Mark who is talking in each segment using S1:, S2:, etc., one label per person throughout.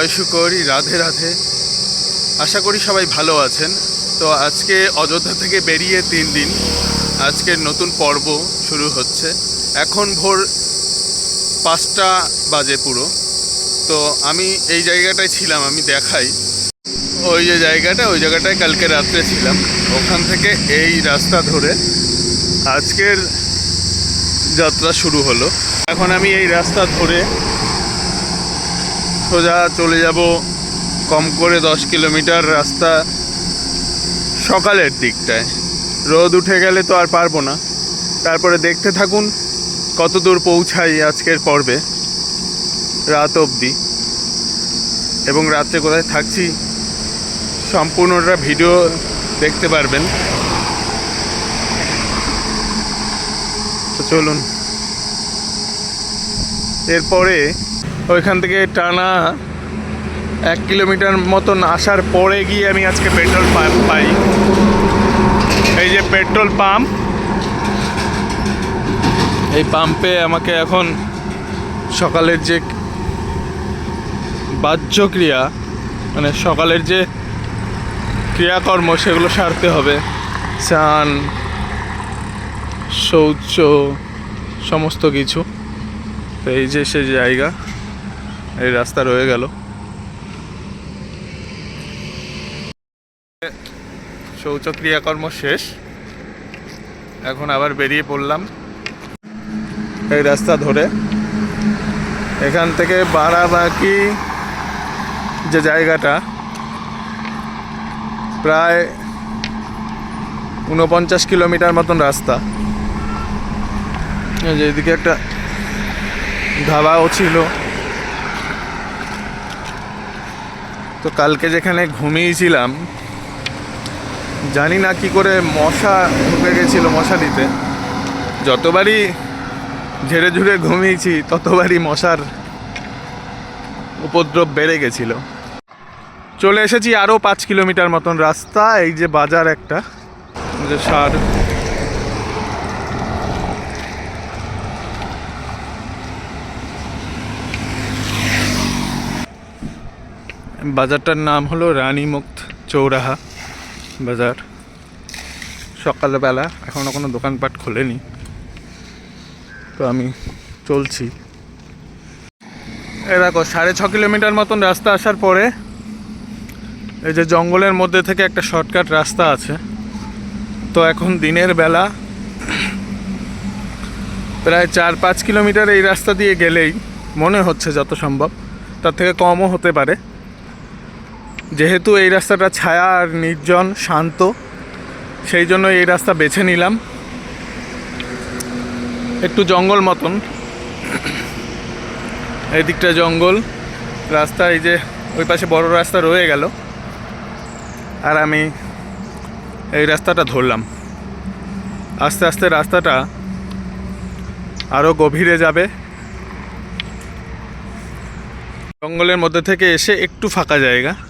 S1: জয় শুকরি, রাধে রাধে। আশা করি সবাই ভালো আছেন। তো আজকে অযোধ্যা থেকে বেরিয়ে তিন দিন। আজকের নতুন পর্ব শুরু হচ্ছে। এখন ভোর পাঁচটা বাজে পুরো। তো আমি এই জায়গাটায় ছিলাম, আমি দেখাই। ওই যে জায়গাটা, ওই জায়গাটায় কালকে রাত্রে ছিলাম। ওখান থেকে এই রাস্তা ধরে আজকের যাত্রা শুরু হলো। এখন আমি এই রাস্তা ধরে সোজা চলে যাব কম করে দশ কিলোমিটার রাস্তা সকালের দিকটায়। রোদ উঠে গেলে তো আর পারব না। তারপরে দেখতে থাকুন কত দূর পৌঁছাই আজকের পর্বে। রাত অবধি। এবং রাত্রে কোথায় থাকছি, সম্পূর্ণটা ভিডিও দেখতে পারবেন। তো চলুন। এরপরে ওইখান থেকে টানা এক কিলোমিটার মতন আসার পরে গিয়ে আমি আজকে পেট্রোল পাম্প পাই। এই যে পেট্রোল পাম্প। এই পাম্পে আমাকে এখন সকালের যে বাহ্য ক্রিয়া মানে সকালের যে ক্রিয়াকর্ম সেগুলো সারতে হবে। স্নান, শৌচ, সমস্ত কিছু। তো এই যে সে জায়গা। এই রাস্তা রয়ে গেল। শৌচ ক্রিয়াকর্ম শেষ। এখন আবার বেরিয়ে পড়লাম এই রাস্তা ধরে। এখান থেকে বারাবাকি যে জায়গাটা, প্রায় উনপঞ্চাশ কিলোমিটার মতন রাস্তা। যেদিকে একটা ধাবাও ছিল। তো কালকে যেখানে ঘুমিয়েছিলাম, জানি না কি করে মশা ঢুকে গেছিল মশারিতে। যতবারই ঝেড়ে ঝুড়ে ঘুমিয়েছি, ততবারই মশার উপদ্রব বেড়ে গেছিল। চলে এসেছি আরও পাঁচ কিলোমিটার মতন রাস্তা, এই যে বাজার একটা, যে সার বাজারটার নাম হলো রানীমুক্ত চৌরাহা বাজার। সকালবেলা এখনও কোনো দোকানপাট খোলেনি। তো আমি চলছি। এ দেখো, সাড়ে ছ কিলোমিটার মতন রাস্তা আসার পরে এই যে জঙ্গলের মধ্যে থেকে একটা শর্টকাট রাস্তা আছে। তো এখন দিনের বেলা প্রায় চার পাঁচ কিলোমিটার এই রাস্তা দিয়ে গেলেই মনে হচ্ছে যত সম্ভব। তার থেকে কমও হতে পারে। যেহেতু এই রাস্তাটা ছায়া আর নির্জন, শান্ত, সেই জন্য এই রাস্তা বেছে নিলাম। একটু জঙ্গল মতন। এদিকটা জঙ্গল, রাস্তা এই যে ওই পাশে বড় রাস্তা রয়ে গেল। আর আমি এই রাস্তাটা ধরলাম। আস্তে আস্তে রাস্তাটা আরও গভীরে যাবে। জঙ্গলের মধ্যে থেকে এসে একটু ফাঁকা জায়গা।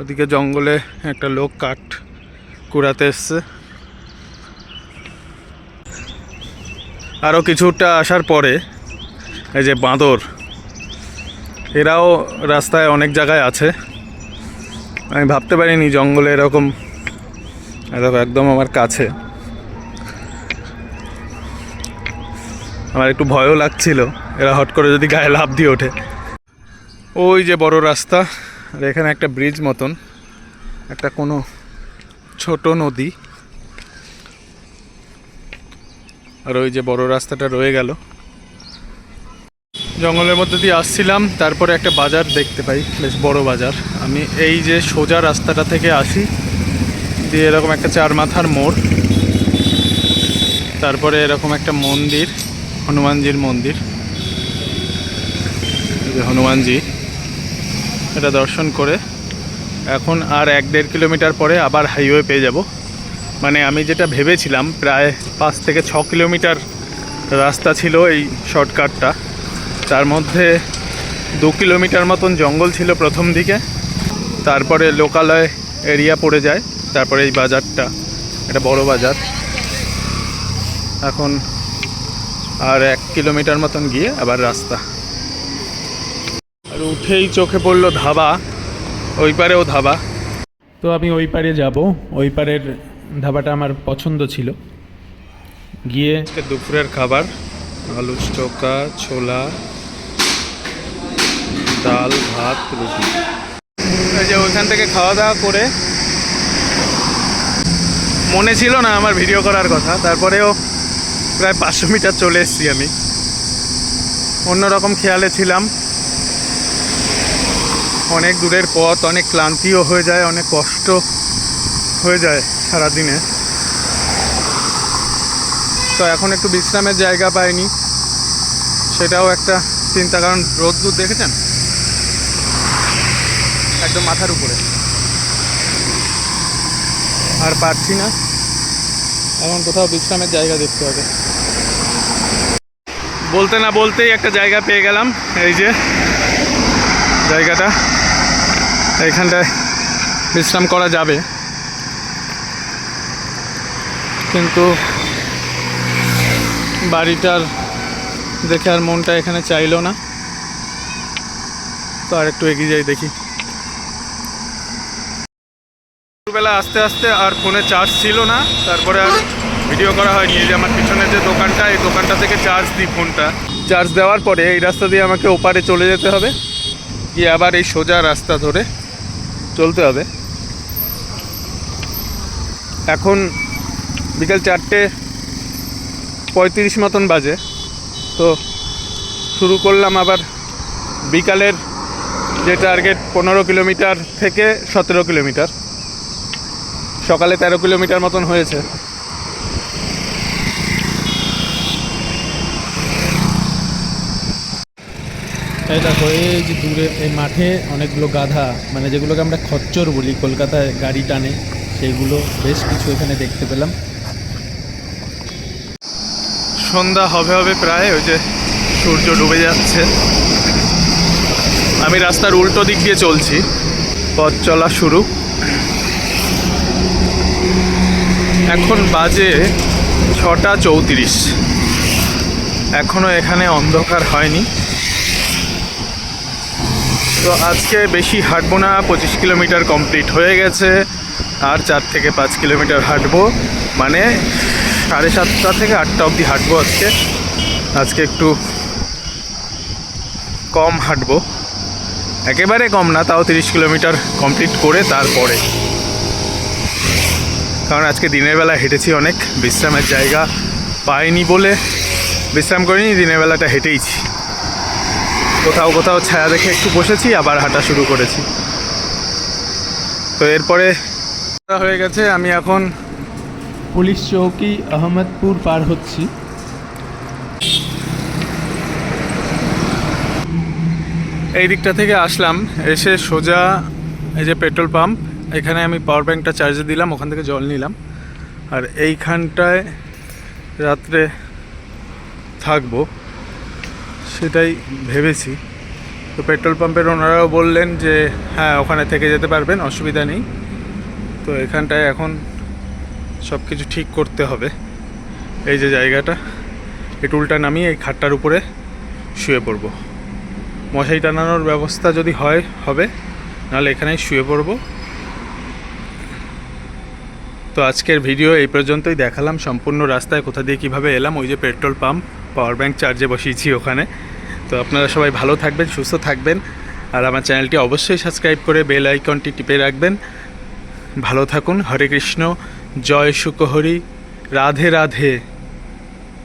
S1: ওদিকে জঙ্গলে একটা লোক কাঠ কুড়াতে এসছে। আরও কিছুটা আসার পরে এই যে বাঁদর, এরাও রাস্তায় অনেক জায়গায় আছে। আমি ভাবতে পারিনি জঙ্গলে এরকম একদম আমার কাছে। আমার একটু ভয়ও লাগছিল, এরা হট করে যদি গায়ে লাভ দিয়ে ওঠে। ওই যে বড় রাস্তা আর এখানে একটা ব্রিজ মতন, একটা কোনো ছোট নদী। আর ওই যে বড় রাস্তাটা রয়ে গেল। জঙ্গলের মধ্যে দিয়ে আসছিলাম, তারপরে একটা বাজার দেখতে পাই, বেশ বড় বাজার। আমি এই যে সোজা রাস্তাটা থেকে আসি, দিয়ে এরকম একটা চার মাথার মোড়, তারপরে এরকম একটা মন্দির, হনুমানজির মন্দির। হনুমানজি। এটা দর্শন করে এখন আর এক দেড় কিলোমিটার পরে আবার হাইওয়ে পেয়ে যাব। মানে আমি যেটা ভেবেছিলাম, প্রায় পাঁচ থেকে ছ কিলোমিটার রাস্তা ছিল এই শর্টকাটটা তার মধ্যে দু কিলোমিটার মতন জঙ্গল ছিল প্রথম দিকে। তারপরে লোকালয় এরিয়া পড়ে যায়, তারপরে এই বাজারটা, এটা বড় বাজার। এখন আর এক কিলোমিটার মতন গিয়ে আবার রাস্তা। আর উঠেই চোখে পড়ল ধাবা ওই পারেও ধাবা। তো আমি ওই পারে যাব ওই পারের ধাবাটা আমার পছন্দ ছিল। গিয়ে আজকে দুপুরের খাবার আলু চোকা ছোলা ডাল ভাত রুটি। যে ওইখান থেকে খাওয়া দাওয়া করে মনে ছিল না আমার ভিডিও করার কথা তারপরেও প্রায় পাঁচশো মিটার চলে এসেছি আমি। অন্যরকম খেয়ালে ছিলাম। অনেক দূরের পথ, অনেক ক্লান্তিও হয়ে যায়, অনেক কষ্ট হয়ে যায় সারাদিনে। তো এখন একটু বিশ্রামের জায়গা পাইনি। সেটাও একটা চিন্তা, কারণ রোদ্দুর দেখেছেন? একদম মাথার উপরে। আর পারছি না। এখন কোথাও বিশ্রামের জায়গা দেখতে হবে। বলতে না বলতেই একটা জায়গা পেয়ে গেলাম, এই যে। জায়গাটা। এখানটায় বিশ্রাম করা যাবে। কিন্তু বাড়িটার দেখে আর মনটা এখানে চাইলো না। তো আর একটু এগিয়ে যাই দেখি। দুপুরবেলা আস্তে আস্তে আর ফোনে চার্জ ছিল না। তারপরে আর ভিডিও করা হয়নি। এই যে আমার পিছনে যে দোকানটা, এই দোকানটা থেকে চার্জ দিই ফোনটা চার্জ দেওয়ার পরে এই রাস্তা দিয়ে আমাকে ওপারে চলে যেতে হবে। গিয়ে আবার এই সোজা রাস্তা ধরে চলতে হবে। এখন বিকেল চারটে পঁয়ত্রিশ মতন বাজে। তো শুরু করলাম আবার বিকালের যে টার্গেট পনেরো কিলোমিটার থেকে সতেরো কিলোমিটার। সকালে তেরো কিলোমিটার মতন হয়েছে।
S2: এই দেখো, এই যে দূরে, এই মাঠে অনেকগুলো গাধা মানে যেগুলোকে আমরা খচ্চর বলি, কলকাতায় গাড়ি টানে, সেইগুলো বেশ কিছু এখানে দেখতে পেলাম।
S1: সন্ধ্যা হবে হবে প্রায়, ওই যে সূর্য ডুবে যাচ্ছে। আমি রাস্তার উল্টো দিক দিয়ে চলছি, পথ চলা শুরু। এখন বাজে ছটা চৌত্রিশ। এখনও এখানে অন্ধকার হয়নি। তো আজকে বেশি হাঁটবো না, পঁচিশ কিলোমিটার কমপ্লিট হয়ে গেছে, আর চার থেকে পাঁচ কিলোমিটার হাঁটবো। মানে সাড়ে সাতটা থেকে আটটা অবধি হাঁটবো আজকে। আজকে একটু কম হাঁটবো। একেবারে কম না, তাও তিরিশ কিলোমিটার কমপ্লিট করে তারপরে। কারণ আজকে দিনের বেলা হেঁটেছি অনেক, বিশ্রামের জায়গা পাইনি বলে বিশ্রাম করিনি, দিনের বেলাটা হেঁটেইছি। কোথাও কোথাও ছায়া দেখে একটু বসেছি, আবার হাঁটা শুরু করেছি। তো এরপরে হয়ে গেছে, আমি এখন
S2: পুলিশ চৌকি, আহমেদপুর পার হচ্ছি।
S1: এই দিকটা থেকে আসলাম, এসে সোজা এই যে পেট্রোল পাম্প, এখানে আমি পাওয়ার ব্যাঙ্কটা চার্জে দিলাম, ওখান থেকে জল নিলাম। আর এইখানটায় রাত্রে থাকব। সেটাই ভেবেছি। তো পেট্রোল পাম্পের ওনারাও বললেন যে হ্যাঁ ওখানে থেকে যেতে পারবেন, অসুবিধা নেই। তো এখানটায় এখন সব কিছু ঠিক করতে হবে। এই যে জায়গাটা, এই টুলটা নামিয়ে এই খাটটার উপরে শুয়ে পড়ব। মশাই টানানোর ব্যবস্থা যদি হয়, হবে, নাহলে এখানেই শুয়ে পড়ব। তো আজকের ভিডিও এই পর্যন্তই। দেখালাম সম্পূর্ণ রাস্তায় কোথা দিয়ে কীভাবে এলাম। ওই যে পেট্রোল পাম্প, পাওয়ার ব্যাঙ্ক চার্জে বসিয়েছি ওখানে। তো আপনারা সবাই ভালো থাকবেন, সুস্থ থাকবেন। আর আমার চ্যানেলটি অবশ্যই সাবস্ক্রাইব করে বেল আইকনটি টিপে রাখবেন। ভালো থাকুন। হরে কৃষ্ণ। জয় সুকহরি। রাধে রাধে।